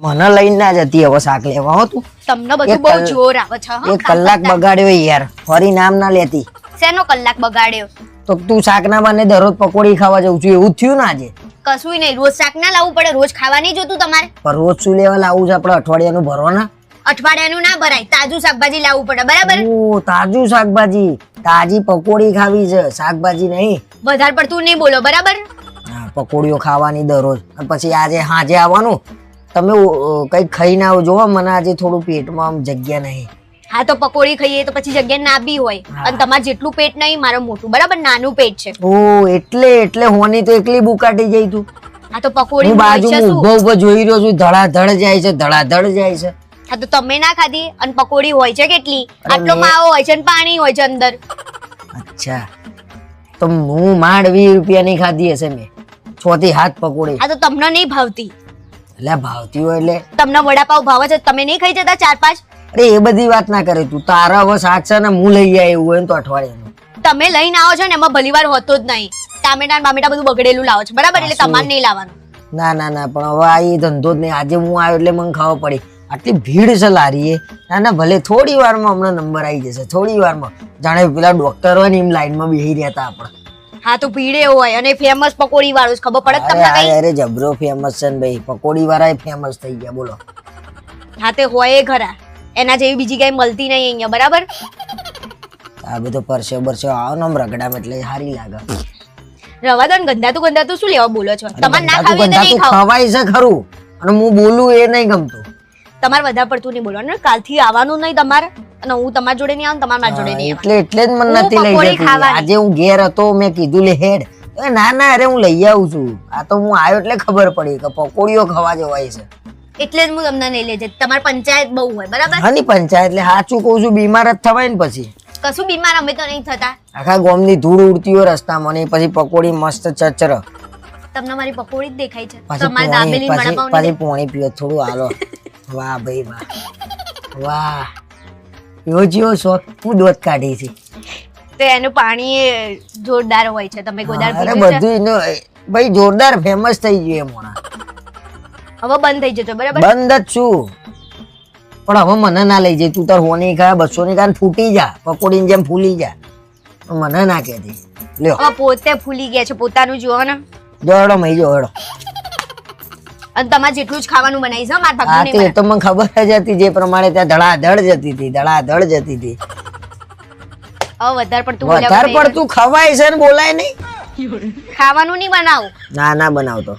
મને લઈને ના જતી હવે શાક લેવા હો તું. તમને બધું બહુ જોર આવે છે હં? એક કલાક બગાડ્યો યાર ફરી નામ ના લેતી. શેનો કલાક બગાડ્યો? તો તું શાક ના બને દરરોજ પકોડી ખાવા જઉં છું એવું થયું ને આજે. કશું નહીં રોજ શાક ના લાવવું પડે રોજ ખાવા નહીં જોતું તમારે. પણ રોજ શું લેવા લાવવું છે આપણે અઠવાડિયાનું ભરવાના અઠવાડિયાનું ના ભરાય તાજું શાકભાજી લાવવું પડે બરાબર? ઓ તાજું શાકભાજી તાજી પકોડી ખાવી છે શાકભાજી નહીં. વધારે પડતું નહીં બોલો બરાબર? પકોડીઓ ખાવાની દરરોજ. પછી આજે હાજે આવવાનું તમે કઈ ખાઈને આવો. જોવા મને આજે થોડું પેટમાં આમ જગ્યા નહીં. હા તો પકોડી ખાઈએ તો પછી જગ્યા ના બી હોય અને તમારે જેટલું પેટ નહીં મારું મોટું. બરાબર નાનું પેટ છે. ઓ એટલે એટલે હોની તો એકલી બુકાટી જઈ તું. હા તો પકોડી હું શું? ઊભો ઊભો જોઈ રહ્યો છું. ધડાધડ જાય છે ધડાધડ જાય છે. હા તો તમે ના ખાધી? અને પકોડી હોય છે કેટલી? આટલો માવો હોય છે અને પાણી હોય છે અંદર. અચ્છા. તો હું માંડ વીસ રૂપિયાની ખાધી હશે મેં. છ થી હાથ પકોડી. હા તો તમને નહીં ભાવતી. એટલે ભાવતી હોય એટલે. તમને વડાપાવ ભાવે છે તમે નહીં ખાઈ જતા ચાર પાંચ? અરે એ બધી વાત ના કરે તું. તારા હવે સાચ છે ને હું લઈ જાય એવું હોય ને તો અઠવાડિયાનું. તમે લઈને આવો છો ને એમાં ભલી વાર હોતો જ નહીં. ટામેટા ને બામેટા બધું બગડેલું લાવો છો. બરાબર? એટલે તમારે નહીં લાવવાનું. ના ના ના પણ હવે આ એ ધંધો જ નહીં. આજે હું આવ્યો એટલે મને ખાવા પડી. આટલી ભીડ છે લારીએ ના ના ભલે થોડી વારમાં હમણાં નંબર આવી જશે. થોડી વારમાં. જાણે પેલા ડોક્ટર હોય ને એમ લાઈનમાં બેસી રહેતા આપણે. હા તો ભીડે હોય અને ફેમસ પકોડી વાળું ખબર પડે તમને કઈ? અરે જબરો ફેમસ છે ને ભાઈ. પકોડી વાળા ફેમસ થઈ ગયા બોલો. હા તે હોય ખરા. એના જેવી બીજી કઈ મળતી નહીં અહીંયા બરાબર? આ બધો પરસે બરસે આવો ને આમ રગડામાં એટલે સારી લાગે. રવા દો ને ગંધાતું તો શું લેવા બોલો છો? તમારે ના ખાવી તો નહીં ખાવ ખવાય છે ખરું અને હું બોલું એ નહીં ગમતું. તમારે વધારે પડતું નહીં બોલવાનું કાલથી આવવાનું નહીં તમારે. અને હું તમારા જોડે નહીં આવું તમારા જોડે નહીં એટલે એટલે જ મને હું નથી લઈ જતી. આજે હું ઘેર હતો મેં કીધું લે હેડ. ના ના અરે હું લઈ આવું છું. આ તો હું આવ્યો એટલે ખબર પડી કે પકોડીઓ ખાવા જવાય છે. એટલે જ હું તમને નહીં લઈ જતી. તમારી પંચાયત બહુ હોય બરાબર? હાની પંચાયત એટલે સાચું કહું છું બીમાર જ થવાય ને પછી. કશું બીમાર અમે તો નહીં થતા. આખા ગોમની ધૂળ ઉડતી હોય રસ્તામાં ને પછી પકોડી મસ્ત ચચર. તમને મારી પકોડી જ દેખાય છે. તમારે દાબેલી પછી વડાપાવ પછી પોણી પીઓ થોડું હાલો. વાહ ભાઈ વાહ. વાહ. જેવો શોખ હું દોત કાઢી છે. તો એનું પાણી જોરદાર હોય છે. તમે ગોદાર અરે બધું ભાઈ જોરદાર ફેમસ થઈ ગયું એમ હવે બંધ થઈ જતો બરાબર? બંધ જ છું. પણ હવે મને ના લઈ જાય. તું તાર હોની ખા બસો ની કાન ફૂટી જા. પકોડીની જેમ ફૂલી જા. મને ના કહેતી. લ્યો. પોતે ફૂલી ગયા છે પોતાનું જોવો ને. જોડો મહી જોડો અને તમારે જેટલું જ ખાવાનું બનાવી છે મારા હા ભાગનું તે નહીં તો મને ખબર જ હતી જે પ્રમાણે ત્યાં ધડાધડ જતી હતી ધડાધડ જતી હતી. બનાવે. હવે વધારે પડતું બોલ્યા વધારે વગર પડતું ખવાય છે ને બોલાય નહીં. ખાવાનું નહીં બનાવું. ના ના બનાવતો.